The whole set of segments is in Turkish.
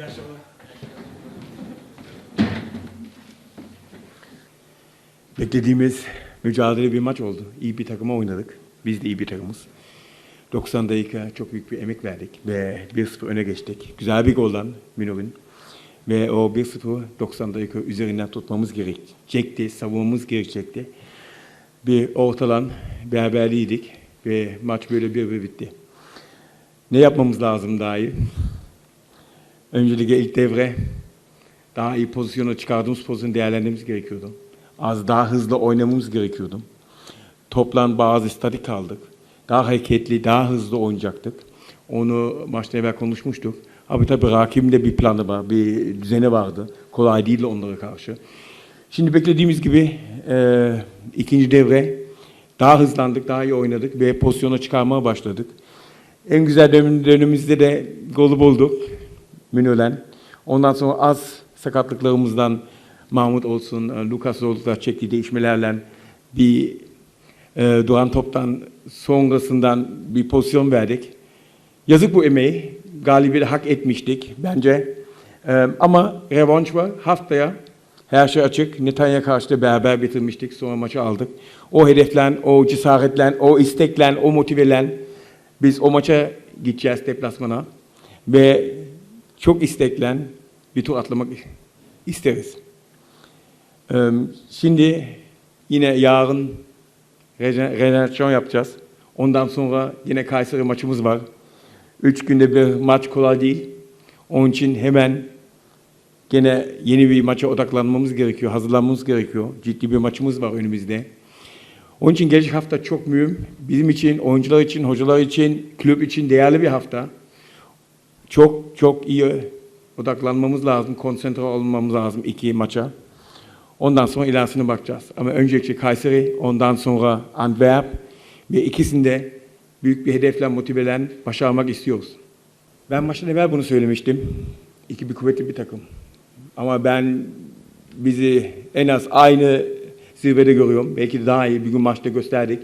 İyi akşamlar. Beklediğimiz mücadele bir maç oldu. İyi bir takıma oynadık. Biz de iyi bir takımız. 90 dakika çok büyük bir emek verdik ve 1-0 öne geçtik. Güzel bir goldan Minov'un. Ve o 1-0 90 dakika üzerinden tutmamız gerekecekti, savunmamız gerekecekti. Bir ortalan beraberliydik ve maç böyle bir bir bitti. Ne yapmamız lazım daha iyi? Öncelikle ilk devre daha iyi pozisyona çıkardığımız pozisyonu değerlendirmemiz gerekiyordu. Az daha hızlı oynamamız gerekiyordu. Toplan bazı statik kaldık. Daha hareketli, daha hızlı oynayacaktık. Onu maçta evvel konuşmuştuk. Ama tabii rakibinde bir planı var, bir düzeni vardı. Kolay değildi onlara karşı. Şimdi beklediğimiz gibi e, ikinci devre daha hızlandık, daha iyi oynadık ve pozisyona çıkarmaya başladık. En güzel dönem- dönemimizde de golü bulduk. Münölen. Ondan sonra az sakatlıklarımızdan Mahmut olsun, e, Lucas olsun çektiği değişmelerle bir e, duran toptan sonrasından bir pozisyon verdik. Yazık bu emeği. Galibiyeti hak etmiştik bence. E, ama revanş var. Haftaya her şey açık. Netanya karşı da beraber bitirmiştik. Sonra maçı aldık. O hedeflen, o cesaretlen, o isteklen, o motivelen biz o maça gideceğiz deplasmana. Ve çok isteklen bir tur atlamak isteriz. Ee, Şimdi yine yarın rejen- rejenerasyon yapacağız. Ondan sonra yine Kayseri maçımız var. Üç günde bir maç kolay değil. Onun için hemen gene yeni bir maça odaklanmamız gerekiyor, hazırlanmamız gerekiyor. Ciddi bir maçımız var önümüzde. Onun için gelecek hafta çok mühim. Bizim için, oyuncular için, hocalar için, kulüp için değerli bir hafta. Çok çok iyi odaklanmamız lazım, konsantre olmamız lazım iki maça. Ondan sonra ilerisine bakacağız. Ama öncelikle Kayseri, ondan sonra Antwerp ve ikisinde büyük bir hedefle motivelen başarmak istiyoruz. Ben maçtan evvel bunu söylemiştim. İki bir kuvvetli bir takım. Ama ben bizi en az aynı zirvede görüyorum. Belki daha iyi bir gün maçta gösterdik.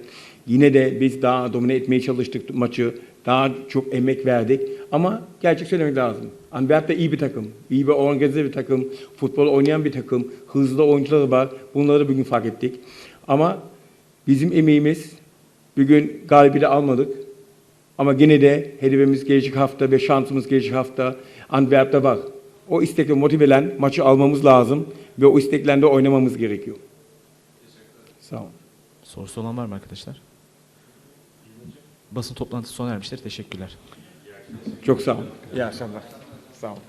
Yine de biz daha domine etmeye çalıştık maçı. Daha çok emek verdik. Ama gerçek söylemek lazım. Antwerp de iyi bir takım. İyi bir organize bir takım. Futbol oynayan bir takım. Hızlı oyuncuları var. Bunları da bugün fark ettik. Ama bizim emeğimiz bugün galibiyeti almadık. Ama gene de hedefimiz gelecek hafta ve şansımız gelecek hafta Antwerp'te var. O istekle motivelen maçı almamız lazım ve o isteklerle oynamamız gerekiyor. Sağ olun. Sorusu olan var mı arkadaşlar? Basın toplantısı sona ermiştir. Teşekkürler. Çok sağ olun. İyi akşamlar. Sağ olun.